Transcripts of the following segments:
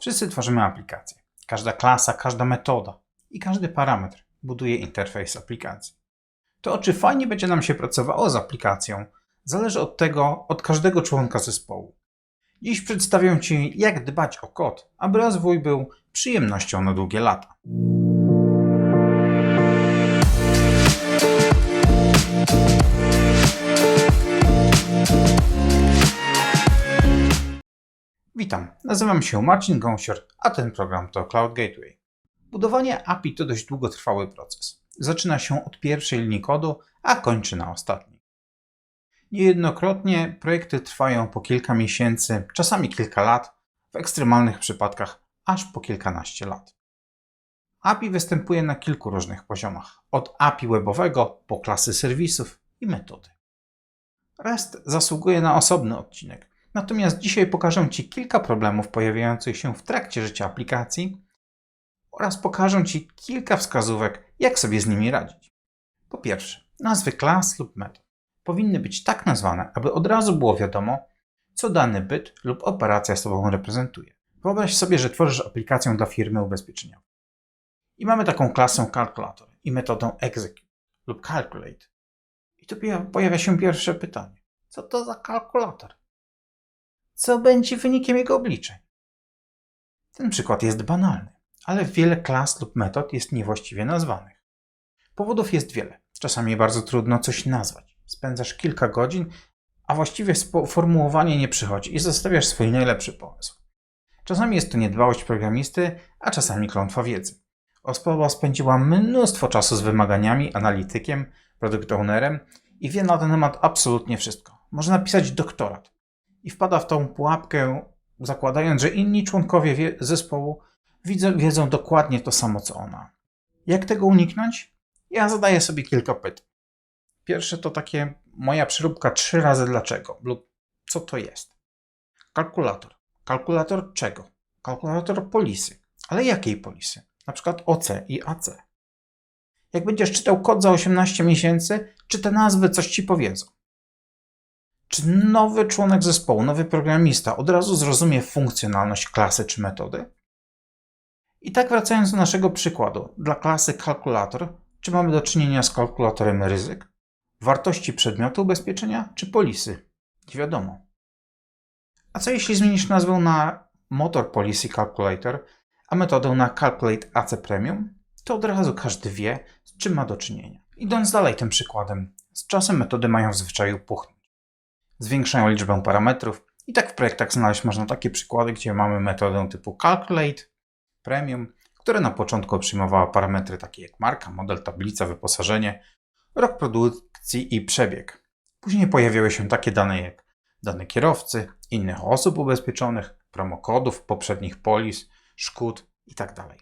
Wszyscy tworzymy aplikacje. Każda klasa, każda metoda i każdy parametr buduje interfejs aplikacji. To, czy fajnie będzie nam się pracowało z aplikacją, zależy od tego, od każdego członka zespołu. Dziś przedstawię Ci, jak dbać o kod, aby rozwój był przyjemnością na długie lata. Nazywam się Marcin Gąsior, a ten program to Cloud Gateway. Budowanie API to dość długotrwały proces. Zaczyna się od pierwszej linii kodu, a kończy na ostatniej. Niejednokrotnie projekty trwają po kilka miesięcy, czasami kilka lat, w ekstremalnych przypadkach aż po kilkanaście lat. API występuje na kilku różnych poziomach, od API webowego po klasy serwisów i metody. REST zasługuje na osobny odcinek, natomiast dzisiaj pokażę Ci kilka problemów pojawiających się w trakcie życia aplikacji oraz pokażę Ci kilka wskazówek, jak sobie z nimi radzić. Po pierwsze, nazwy klas lub metod powinny być tak nazwane, aby od razu było wiadomo, co dany byt lub operacja sobą reprezentuje. Wyobraź sobie, że tworzysz aplikację dla firmy ubezpieczeniowej. I mamy taką klasę calculator i metodę execute lub calculate. I tu pojawia się pierwsze pytanie. Co to za kalkulator? Co będzie wynikiem jego obliczeń? Ten przykład jest banalny, ale wiele klas lub metod jest niewłaściwie nazwanych. Powodów jest wiele. Czasami bardzo trudno coś nazwać. Spędzasz kilka godzin, a właściwie sformułowanie nie przychodzi i zostawiasz swój najlepszy pomysł. Czasami jest to niedbałość programisty, a czasami klątwa wiedzy. Osoba spędziła mnóstwo czasu z wymaganiami, analitykiem, product ownerem i wie na ten temat absolutnie wszystko. Może napisać doktorat i wpada w tą pułapkę, zakładając, że inni członkowie zespołu widzą, wiedzą dokładnie to samo co ona. Jak tego uniknąć? Ja zadaję sobie kilka pytań. Pierwsze to takie moja przyróbka trzy razy dlaczego lub co to jest. Kalkulator. Kalkulator czego? Kalkulator polisy. Ale jakiej polisy? Na przykład OC i AC. Jak będziesz czytał kod za 18 miesięcy, czy te nazwy coś ci powiedzą? Czy nowy członek zespołu, nowy programista od razu zrozumie funkcjonalność klasy czy metody? I tak wracając do naszego przykładu, dla klasy kalkulator, czy mamy do czynienia z kalkulatorem ryzyk, wartości przedmiotu ubezpieczenia czy polisy? Nie wiadomo. A co jeśli zmienisz nazwę na Motor Policy Calculator, a metodę na Calculate AC Premium? To od razu każdy wie, z czym ma do czynienia. Idąc dalej tym przykładem, z czasem metody mają w zwyczaju puchnąć. Zwiększają liczbę parametrów i tak w projektach znaleźć można takie przykłady, gdzie mamy metodę typu Calculate Premium, która na początku przyjmowała parametry takie jak marka, model, tablica, wyposażenie, rok produkcji i przebieg. Później pojawiały się takie dane jak dane kierowcy, innych osób ubezpieczonych, promokodów, poprzednich polis, szkód itd. Tak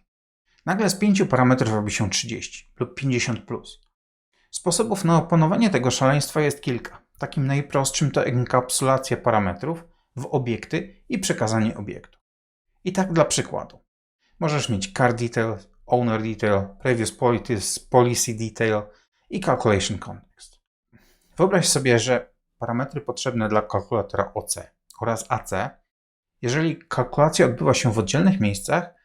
Nagle z pięciu parametrów robi się 30 lub 50. Plus. Sposobów na opanowanie tego szaleństwa jest kilka. Takim najprostszym to enkapsulacja parametrów w obiekty i przekazanie obiektu. I tak dla przykładu. Możesz mieć car detail, owner detail, previous policy detail i calculation context. Wyobraź sobie, że parametry potrzebne dla kalkulatora OC oraz AC, jeżeli kalkulacja odbywa się w oddzielnych miejscach,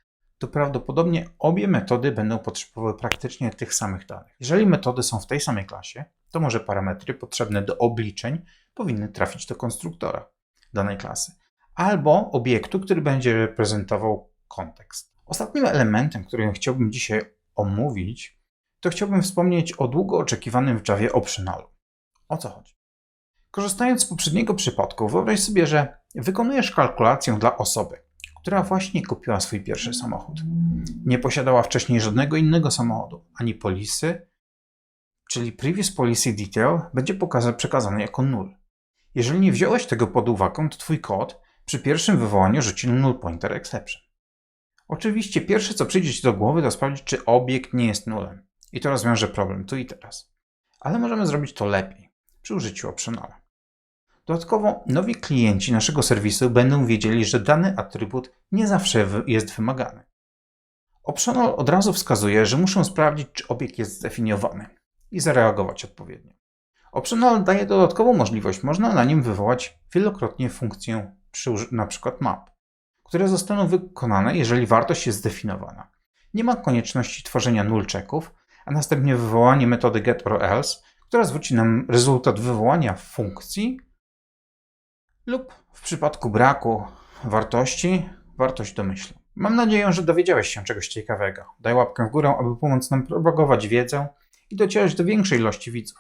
to prawdopodobnie obie metody będą potrzebowały praktycznie tych samych danych. Jeżeli metody są w tej samej klasie, to może parametry potrzebne do obliczeń powinny trafić do konstruktora danej klasy albo obiektu, który będzie reprezentował kontekst. Ostatnim elementem, który chciałbym dzisiaj omówić, to chciałbym wspomnieć o długo oczekiwanym w Javie optionalu. O co chodzi? Korzystając z poprzedniego przypadku, wyobraź sobie, że wykonujesz kalkulację dla osoby, która właśnie kupiła swój pierwszy samochód. Nie posiadała wcześniej żadnego innego samochodu, ani polisy, czyli Previous Policy Detail będzie przekazany jako null. Jeżeli nie wziąłeś tego pod uwagę, to twój kod przy pierwszym wywołaniu rzuci null pointer exception. Oczywiście pierwsze co przyjdzie Ci do głowy to sprawdzić, czy obiekt nie jest nulem. I to rozwiąże problem tu i teraz. Ale możemy zrobić to lepiej przy użyciu optionala. Dodatkowo nowi klienci naszego serwisu będą wiedzieli, że dany atrybut nie zawsze jest wymagany. Optional od razu wskazuje, że muszą sprawdzić, czy obiekt jest zdefiniowany i zareagować odpowiednio. Optional daje dodatkową możliwość, można na nim wywołać wielokrotnie funkcję np. map, które zostaną wykonane, jeżeli wartość jest zdefiniowana. Nie ma konieczności tworzenia null checków, a następnie wywołanie metody get or else, która zwróci nam rezultat wywołania funkcji lub w przypadku braku wartości wartość domyślną. Mam nadzieję, że dowiedziałeś się czegoś ciekawego. Daj łapkę w górę, aby pomóc nam propagować wiedzę i docierać do większej ilości widzów.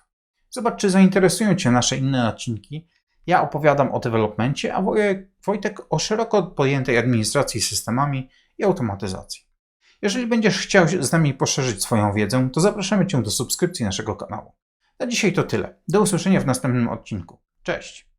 Zobacz, czy zainteresują Cię nasze inne odcinki. Ja opowiadam o dewelopmencie, a Wojtek o szeroko pojętej administracji systemami i automatyzacji. Jeżeli będziesz chciał z nami poszerzyć swoją wiedzę, to zapraszamy Cię do subskrypcji naszego kanału. Na dzisiaj to tyle. Do usłyszenia w następnym odcinku. Cześć!